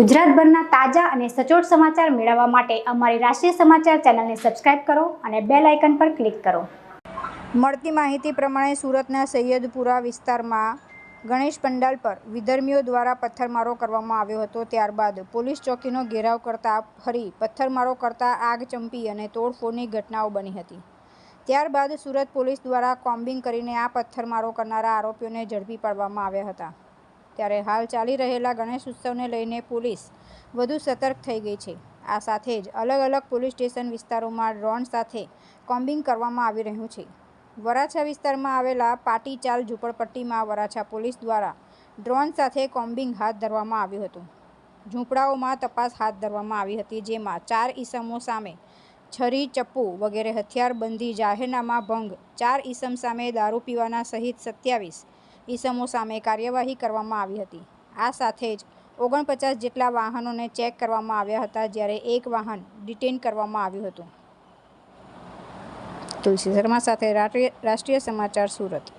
ગુજરાતભરના તાજા અને સચોટ સમાચાર મેળવવા માટે અમારી રાષ્ટ્રીય સમાચાર ચેનલને સબસ્ક્રાઇબ કરો અને બેલ આઇકન પર ક્લિક કરો. મળતી માહિતી પ્રમાણે સુરતના સૈયદપુરા વિસ્તારમાં ગણેશ પંડાલ પર વિધર્મીઓ દ્વારા પથ્થરમારો કરવામાં આવ્યો હતો. ત્યારબાદ પોલીસ ચોકીનો ઘેરાવ કરતા ફરી પથ્થરમારો કરતા આગ ચંપી અને તોડફોડની ઘટનાઓ બની હતી. ત્યારબાદ સુરત પોલીસ દ્વારા કોમ્બિંગ કરીને આ પથ્થરમારો કરનારા આરોપીઓને ઝડપી પાડવામાં આવ્યા હતા. ત્યારે હાલ ચાલી રહેલા ગણેશ ઉત્સવને લઈને પોલીસ વધુ સતર્ક થઈ ગઈ છે. આ સાથે જ અલગ અલગ પોલીસ સ્ટેશન વિસ્તારોમાં ડ્રોન સાથે કોમ્બિંગ કરવામાં આવી રહ્યું છે. વરાછા વિસ્તારમાં આવેલા પાટીચાલ ઝૂંપડપટ્ટીમાં વરાછા પોલીસ દ્વારા ડ્રોન સાથે કોમ્બિંગ હાથ ધરવામાં આવ્યું હતું. ઝૂંપડાઓમાં તપાસ હાથ ધરવામાં આવી હતી, જેમાં ચાર ઈસમો સામે છરી, ચપ્પુ વગેરે હથિયારબંધી, જાહેરનામા ભંગ, ચાર ઈસમ સામે દારૂ પીવાના સહિત સત્યાવીસ ઈસમો સામે કાર્યવાહી કરવામાં આવી હતી. આ સાથે જ ઓગણપચાસ જેટલા વાહનોને ચેક કરવામાં આવ્યા હતા જ્યારે એક વાહન ડિટેન કરવામાં આવ્યું હતું. તુલસી શર્મા સાથે રાષ્ટ્રીય સમાચાર સુરત.